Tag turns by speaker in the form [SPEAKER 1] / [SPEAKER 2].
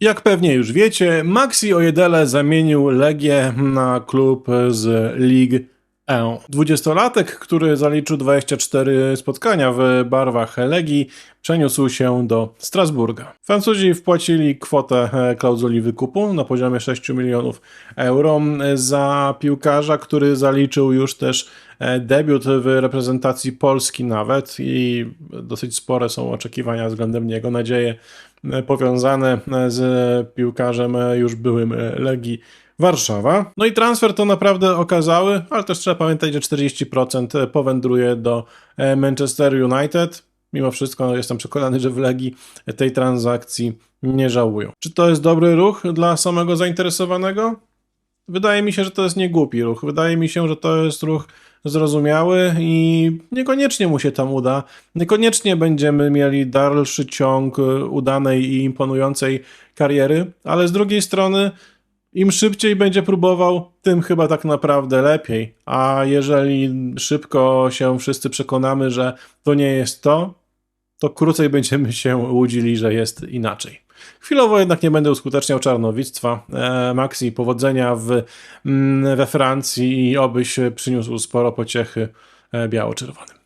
[SPEAKER 1] Jak pewnie już wiecie, Maxi Ojedele zamienił Legię na klub z League E. Dwudziestolatek, który zaliczył 24 spotkania w barwach Legii, przeniósł się do Strasburga. Francuzi wpłacili kwotę e, klauzuli wykupu na poziomie 6 milionów euro za piłkarza, który zaliczył już też e, debiut w reprezentacji Polski nawet i dosyć spore są oczekiwania względem niego, nadzieje e, powiązane z piłkarzem e, już byłym e, Legii Warszawa. No i transfer to naprawdę okazały, ale też trzeba pamiętać, że 40% powędruje do e, Manchester United. Mimo wszystko jestem przekonany, że w Legii tej transakcji nie żałują. Czy to jest dobry ruch dla samego zainteresowanego? Wydaje mi się, że to jest niegłupi ruch. Wydaje mi się, że to jest ruch zrozumiały i niekoniecznie mu się tam uda. Niekoniecznie będziemy mieli dalszy ciąg udanej i imponującej kariery, ale z drugiej strony im szybciej będzie próbował, tym chyba tak naprawdę lepiej. A jeżeli szybko się wszyscy przekonamy, że to nie jest to, to krócej będziemy się łudzili, że jest inaczej. Chwilowo jednak nie będę uskuteczniał czarnowictwa. E, Maxi, powodzenia w, mm, we Francji i obyś przyniósł sporo pociechy e, biało-czerwonym.